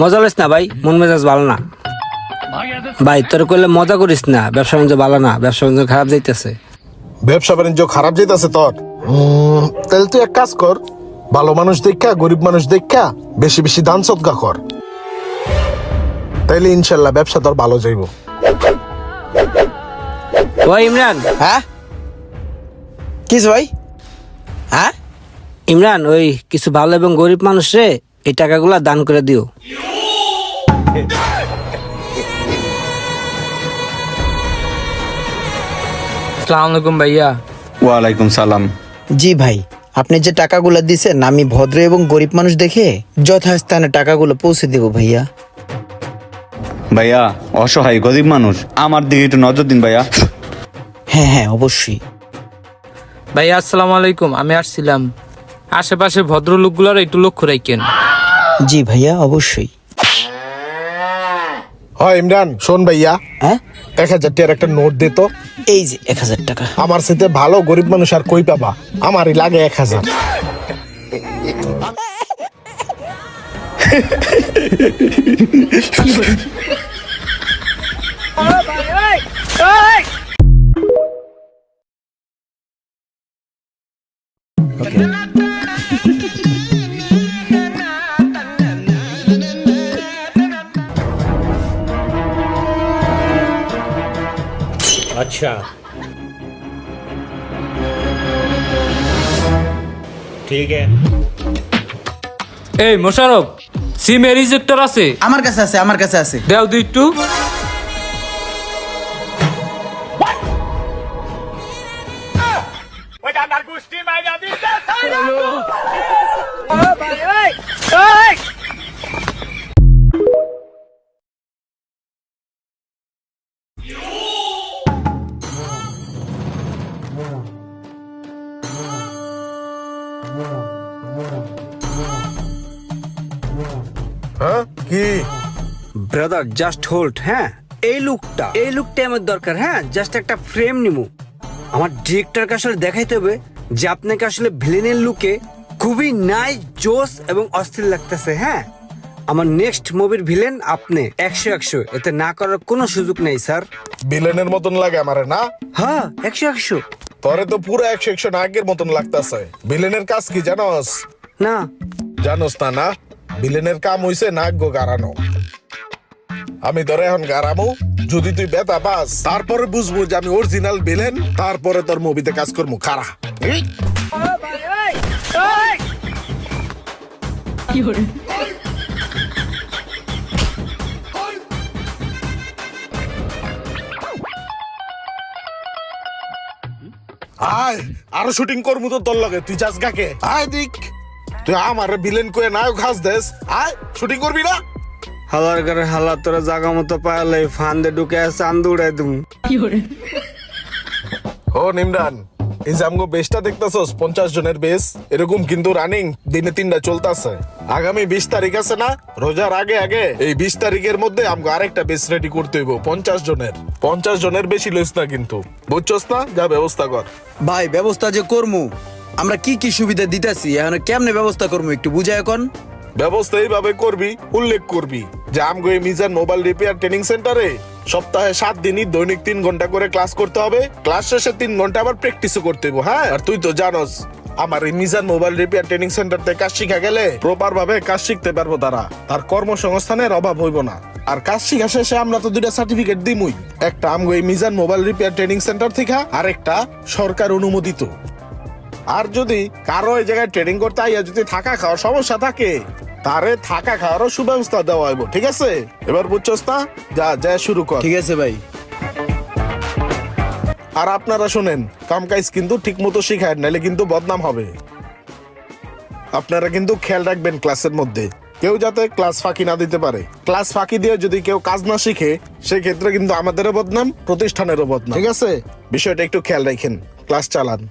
মজা লইস না ভাই মন মেজাজ ভালো না। ভাই তোর করলে মজা করিস না ব্যবসা বাণিজ্য ভালো না ব্যবসা বাণিজ্য খারাপ যাইতেছে। ব্যবসা বাণিজ্য খারাপ যেতেছে তোর। তাহলে তুই এক কাজ কর ভালো মানুষ দেখা গরিব মানুষ দেখা বেশি বেশি দান সদকা কর। তাইলে ইনশাল্লাহ ব্যবসা তোর ভালো যাইব। ও ইমরান। হ্যাঁ? কিস ভাই? হ্যাঁ? ইমরান ওই কিছু ভালো এবং গরিব মানুষে এই টাকাগুলা দান করে দিও। আসসালামু আলাইকুম ভাইয়া। ওয়ালাইকুম সালাম। জি ভাই আপনি যে টাকাগুলো দিছেন আমি ভদ্র এবং গরিব মানুষ দেখে যথাস্থানে টাকাগুলো পৌঁছে দেব ভাইয়া। ভাইয়া অসহায় গরিব মানুষ আমার দিকে একটু নজর দিন ভাইয়া। হ্যাঁ হ্যাঁ অবশ্যই। ভাইয়া আসসালামু আলাইকুম আমি আসছিলাম। আশেপাশে ভদ্রলোকগুলোর একটু লক্ষ্য রাখেন। জি ভাইয়া অবশ্যই। হয় ইমরান শোন ভাইয়া। হ্যাঁ? এক হাজার টাকার একটা নোট দে তো। এই যে এক হাজার টাকা। আমার সাথে ভালো গরিব মানুষ আর কই পাবা? আমারই লাগে এক হাজার। Okay. আচ্ছা। ঠিক এই মোশারফ সিমের রিজেক্টর আছে? আমার কাছে আছে আমার কাছে আছে। দেও দুই একটু। ওই ডান্ডার গুষ্টি মাইরা দিতে কি ব্রাদার জাস্ট হোল্ড হ্যাঁ? এই লুকটা এই লুকটা আমার দরকার হ্যাঁ? জাস্ট একটা ফ্রেম নিমু। আমার ডিরেক্টরকে আসলে দেখাইতে হবে যে আপনাকে আসলে ভিলেনের লুকে খুবই নাই জোস এবং অস্থির লাগতেছে হ্যাঁ? আমার নেক্সট মুভির ভিলেন আপনি একশো একশো। এতে না করার কোনো সুযোগ নেই স্যার বিলেনের মতন লাগে আমারে না? হ্যাঁ একশো একশো। তোরে তো পুরো একশো একশো নায়কের মতন লাগতাছে। বিলেনের কাজ কি জানোস? না। জানোস না না? বিলেনের কাম হইছে নাক গো গারানো আমি ধরে এখন গারামু যদি তুই বেতা পাস তারপরে বুঝব যে আমি অরিজিনাল বিলেন তারপরে তোর মুভিতে কাজ করব খারা আয় আরও শুটিং করব তো তোর লগে তুই যাস গাকে। আয় দিক। তুই আমার বিলেন কয়ে নায়ক হাস দেস আয় শুটিং করবি না? হালার ঘরে হালা তোরা জাগা মতো পায়ালে ফান্দে ঢুকে চান্দ উড়াই দুম। ও নিমরান এই বেশটা দেখতেছস পঞ্চাশ জনের বেশ এরকম কিন্তু রানিং দিনে তিনটা চলতেছে। আগামী বিশ তারিখ আছে না? রোজার আগে আগে। এই বিশ তারিখের মধ্যে আমগো আরেকটা বেশ রেডি করতে হইব পঞ্চাশ জনের। পঞ্চাশ জনের বেশি লইস না কিন্তু। বুঝছস না? যা ব্যবস্থা কর। ভাই ব্যবস্থা যে করমু আমরা কি কি সুবিধা দিতেছি, এখন কেমনে ব্যবস্থা করব একটু বুঝায় এখন ব্যবস্থা এইভাবে করবি, উল্লেখ করবি। যে আমগো মিজান মোবাইল রিপেয়ার ট্রেনিং সেন্টারে সপ্তাহে সাত দিনই দৈনিক তিন ঘণ্টা করে ক্লাস করতে হবে। ক্লাস শেষে তিন ঘণ্টা আবার প্র্যাকটিসও করতে হবে হ্যাঁ? আর তুই তো জানোস, আমার এই Mizan mobile repair training centre থেকে কাজ শিখা গেলে প্রপার ভাবে কাজ শিখতে পারব তারা। তার কর্মসংস্থানের অভাব হইব না। আর কাজ শিখা শেষে আমরা তো দুইটা সার্টিফিকেট দিমুই। একটা আমগো Mizan mobile repair training centre থেকে আর একটা সরকার অনুমোদিত। আর যদি কারও এই জায়গায় ট্রেনিং করতে আইয়া যদি থাকা খাওয়ার সমস্যা থাকে তারে থাকা খাওয়ারও সুব্যবস্থা দেওয়া হইব ঠিক আছে? এবার বুঝছস না? যা যা শুরু কর। ঠিক আছে ভাই। আর আপনারা শুনেন কাম কাজ কিন্তু ঠিক মতো শিখায় নাহলে কিন্তু বদনাম হবে। আপনারা কিন্তু খেয়াল রাখবেন ক্লাসের মধ্যে কেউ যাতে ক্লাস ফাঁকি না দিতে পারে। ক্লাস ফাঁকি দিয়ে যদি কেউ কাজ না শিখে সেক্ষেত্রে কিন্তু আমাদেরও বদনাম প্রতিষ্ঠানেরও বদনাম। ঠিক আছে। বিষয়টা একটু খেয়াল রাখেন ক্লাস চালান।